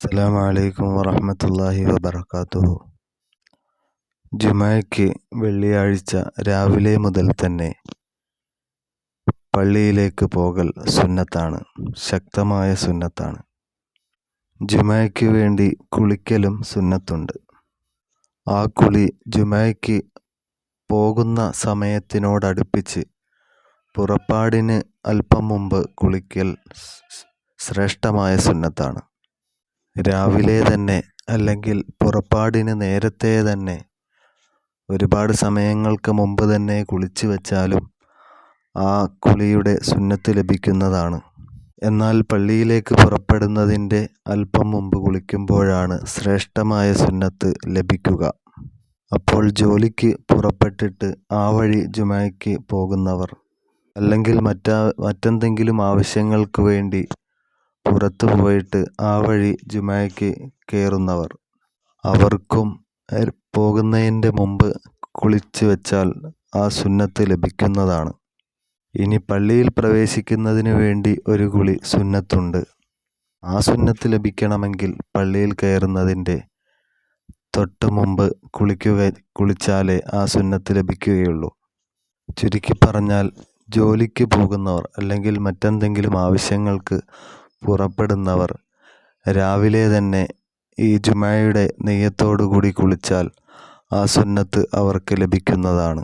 അസ്സലാമു അലൈക്കും വറഹ്മത്തുള്ളാഹി വബറകാതുഹു. ജുമഅയ്ക്ക് വെള്ളിയാഴ്ച രാവിലെ മുതൽ തന്നെ പള്ളിയിലേക്ക് പോകൽ സുന്നത്താണ് ശക്തമായ സുന്നത്താണ്. ജുമഅയ്ക്ക് വേണ്ടി കുളിക്കലും സുന്നത്തുണ്ട്. ആ കുളി ജുമഅയ്ക്ക് പോകുന്ന സമയത്തിനോടടുപ്പിച്ച് പുറപ്പാടിന് അല്പം മുമ്പ് കുളിക്കൽ ശ്രേഷ്ഠമായ സുന്നത്താണ്. രാവിലെ തന്നെ അല്ലെങ്കിൽ പുറപ്പാടിന് നേരത്തെ തന്നെ ഒരുപാട് സമയങ്ങൾക്ക് മുമ്പ് തന്നെ കുളിച്ച് വെച്ചാലും ആ കുളിയുടെ സുന്നത്ത് ലഭിക്കുന്നതാണ്. എന്നാൽ പള്ളിയിലേക്ക് പുറപ്പെടുന്നതിന്റെ അല്പം മുമ്പ് കുളിക്കുമ്പോഴാണ് ശ്രേഷ്ഠമായ സുന്നത്ത് ലഭിക്കുക. അപ്പോൾ ജോലിക്ക് പുറപ്പെട്ടിട്ട് ആ വഴി ജുമായ്ക്ക് പോകുന്നവർ അല്ലെങ്കിൽ മറ്റാ മറ്റെന്തെങ്കിലും ആവശ്യങ്ങൾക്ക് വേണ്ടി പുറത്തു പോയിട്ട് ആ വഴി ജുമായ്ക്ക് കയറുന്നവർ അവർക്കും പോകുന്നതിന്റെ മുമ്പ് കുളിച്ച് വെച്ചാൽ ആ സുന്നത്ത് ലഭിക്കുന്നതാണ്. ഇനി പള്ളിയിൽ പ്രവേശിക്കുന്നതിന് വേണ്ടി ഒരു കുളി സുന്നത്തുണ്ട്. ആ സുന്നത്ത് ലഭിക്കണമെങ്കിൽ പള്ളിയിൽ കയറുന്നതിന്റെ തൊട്ട് മുമ്പ് കുളിക്കുക കുളിച്ചാലേ ആ സുന്നത്ത് ലഭിക്കുകയുള്ളൂ. ചുരുക്കി പറഞ്ഞാൽ ജോലിക്ക് പോകുന്നവർ അല്ലെങ്കിൽ മറ്റെന്തെങ്കിലും ആവശ്യങ്ങൾക്ക് പുറപ്പെടുന്നവർ രാവിലെ തന്നെ ഈ ജുമായയുടെ നെയ്യത്തോടു കൂടി കുളിച്ചാൽ ആ സുന്നത്ത് അവർക്ക് ലഭിക്കുന്നതാണ്.